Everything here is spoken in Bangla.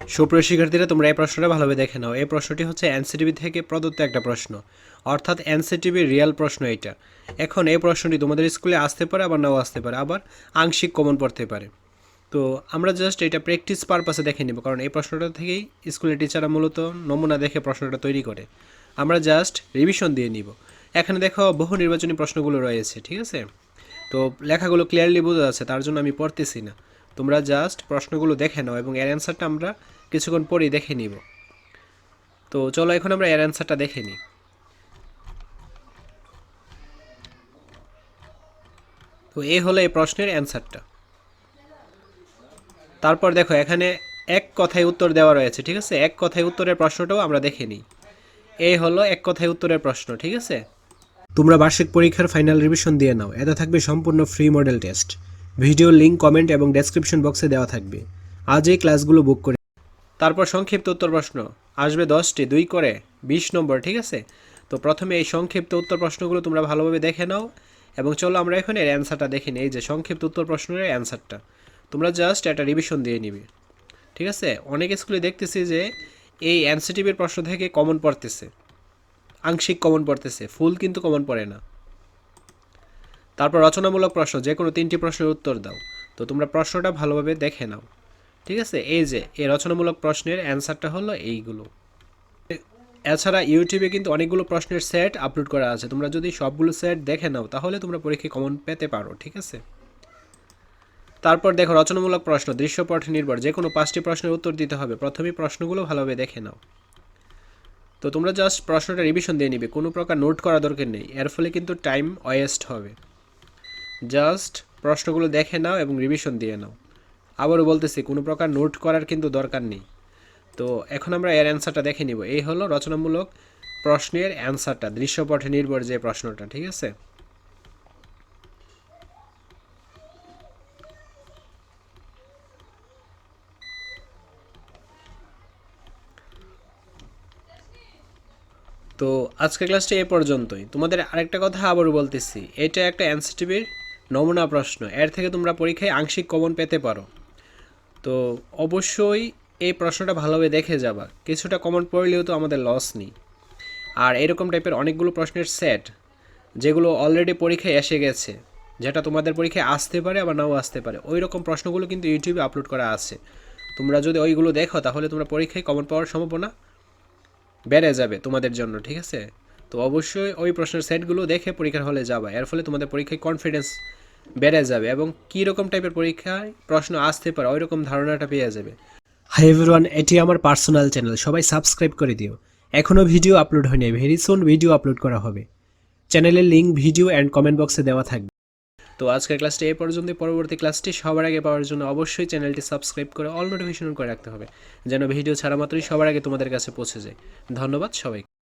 সুপ্রিয় শিক্ষার্থীরা, তোমরা এই প্রশ্নটা ভালোভাবে দেখে নাও। এই প্রশ্নটি হচ্ছে এনসিটিভি থেকে প্রদত্ত একটা প্রশ্ন। অর্থাৎ এনসিটিভির রিয়েল প্রশ্ন এটা। এখন এই প্রশ্নটি তোমাদের স্কুলে আসতে পারে, আবার নাও আসতে পারে, আবার আংশিক কমন পড়তে পারে। তো আমরা জাস্ট এটা প্র্যাকটিস পারপাসে দেখে নিব, কারণ এই প্রশ্নটা থেকেই স্কুলের টিচাররা মূলত নমুনা দেখে প্রশ্নটা তৈরি করে। আমরা জাস্ট রিভিশন দিয়ে নিব। এখানে দেখো বহু নির্বাচনী প্রশ্নগুলো রয়েছে, ঠিক আছে? তো লেখাগুলো ক্লিয়ারলি বোঝা যাচ্ছে, তার জন্য আমি পড়তেছি না। তোমরা জাস্ট প্রশ্নগুলো দেখে নাও এবং এর অ্যান্সারটা আমরা কিছুক্ষণ পরেই দেখে নিব। তো চলো এখন আমরা এর অ্যান্সারটা দেখে নিই। তো এই হলো এই প্রশ্নের অ্যান্সারটা তারপর দেখো, এখানে এক কথায় উত্তর দেওয়া রয়েছে, ঠিক আছে? এক কথায় উত্তরের প্রশ্নটাও আমরা দেখে নিই। এই হলো এক কথায় উত্তরের প্রশ্ন, ঠিক আছে? তোমরা বার্ষিক পরীক্ষার ফাইনাল রিভিশন দিয়ে নাও। এতে থাকবে সম্পূর্ণ free model test video link comment এবং ডেসক্রিপশন বক্সে দেওয়া থাকবে। আজ এই ক্লাসগুলো বুক করে তারপর সংক্ষিপ্ত উত্তর প্রশ্ন। আসবে দশটি, দুই করে, বিশ নম্বর, ঠিক আছে? তো প্রথমে এই সংক্ষিপ্ত উত্তর প্রশ্নগুলো তোমরা ভালোভাবে দেখে নাও এবং চলো আমরা এখন এর অ্যান্সারটা দেখে নিই যে সংক্ষিপ্ত উত্তর প্রশ্নের অ্যান্সারটা। তোমরা জাস্ট একটা রিভিশন দিয়ে নিবে। ঠিক আছে? অনেক স্কুলে দেখতেছি যে এই এনসিটিভির প্রশ্ন থেকে কমন পড়তেছে। আংশিক কমন পড়তেছে ফুল কিন্তু কমন পড়ে না। তারপর রচনামূলক প্রশ্ন যে কোনো তিনটি প্রশ্নের উত্তর দাও। তো তোমরা প্রশ্নটা ভালোভাবে দেখে নাও। ঠিক আছে? এই যে, এই রচনামূলক প্রশ্নের অ্যান্সারটা হলো এইগুলো। এছাড়া ইউটিউবে কিন্তু অনেকগুলো প্রশ্নের সেট আপলোড করা আছে। তোমরা যদি সবগুলো সেট দেখে নাও, তাহলে তোমরা পরীক্ষায় কমন পেতে পারো। ঠিক আছে? তারপর দেখো, রচনামূলক প্রশ্ন, দৃশ্যপট নির্ভর। যে কোনো পাঁচটি প্রশ্নের উত্তর দিতে হবে। প্রথমেই প্রশ্নগুলো ভালোভাবে দেখে নাও। তো তোমরা জাস্ট প্রশ্নটা রিভিশন দিয়ে নিবে। কোনো প্রকার নোট করা দরকার নেই। এর ফলে কিন্তু টাইম ওয়েস্ট হবে। জাস্ট প্রশ্নগুলো দেখে নাও এবং রিভিশন দিয়ে নাও। আবারও বলতেছি, কোনো প্রকার নোট করার কিন্তু দরকার নেই। তো এখন আমরা এর অ্যান্সারটা দেখে নিব। এই হলো রচনামূলক প্রশ্নের অ্যান্সারটা দৃশ্যপটে নির্ভর যে প্রশ্নটা, ঠিক আছে? তো আজকের ক্লাসটা এ পর্যন্তই। তোমাদের আরেকটা কথা আবারও বলতেছি, এটা একটা এনসিটিভির নমুনা প্রশ্ন। এর থেকে তোমরা পরীক্ষায় আংশিক কমন পেতে পারো। তো অবশ্যই এই প্রশ্নটা ভালোভাবে দেখে যাবা। কিছুটা কমন পড়লেও তো আমাদের লস নেই। আর এরকম টাইপের অনেকগুলো প্রশ্নের সেট যেগুলো অলরেডি পরীক্ষায় এসে গেছে, যেটা তোমাদের পরীক্ষায় আসতে পারে আবার নাও আসতে পারে ওই রকম প্রশ্নগুলো কিন্তু ইউটিউবে আপলোড করা আছে। তোমরা যদি ওইগুলো দেখো, তাহলে তোমরা পরীক্ষায় কমন পাওয়ার সম্ভাবনা বেড়ে যাবে তোমাদের জন্য, ঠিক আছে? তো অবশ্যই ওই প্রশ্নের সেটগুলো দেখে পরীক্ষার হলে যাবা। এর ফলে তোমাদের পরীক্ষায় কনফিডেন্স বেড়ে যাবে এবং কী রকম টাইপের পরীক্ষায় প্রশ্ন আসতে পারে ওই রকম ধারণাটা পেয়ে যাবে। হাই এভরিওয়ান এটি আমার পার্সোনাল চ্যানেল সবাই সাবস্ক্রাইব করে দিও। এখনও ভিডিও আপলোড হয়নি ভেরি সুন ভিডিও আপলোড করা হবে। চ্যানেলের লিঙ্ক ভিডিও অ্যান্ড কমেন্ট বক্সে দেওয়া থাকবে। তো আজকের ক্লাসটি এই পর্যন্ত পরবর্তী ক্লাসটি সবার আগে পাওয়ার জন্য অবশ্যই চ্যানেলটি সাবস্ক্রাইব করে অল নোটিফিকেশন করে রাখতে হবে, যেন ভিডিও ছাড়া মাত্রই সবার আগে তোমাদের কাছে পৌঁছে যায়। ধন্যবাদ সবাই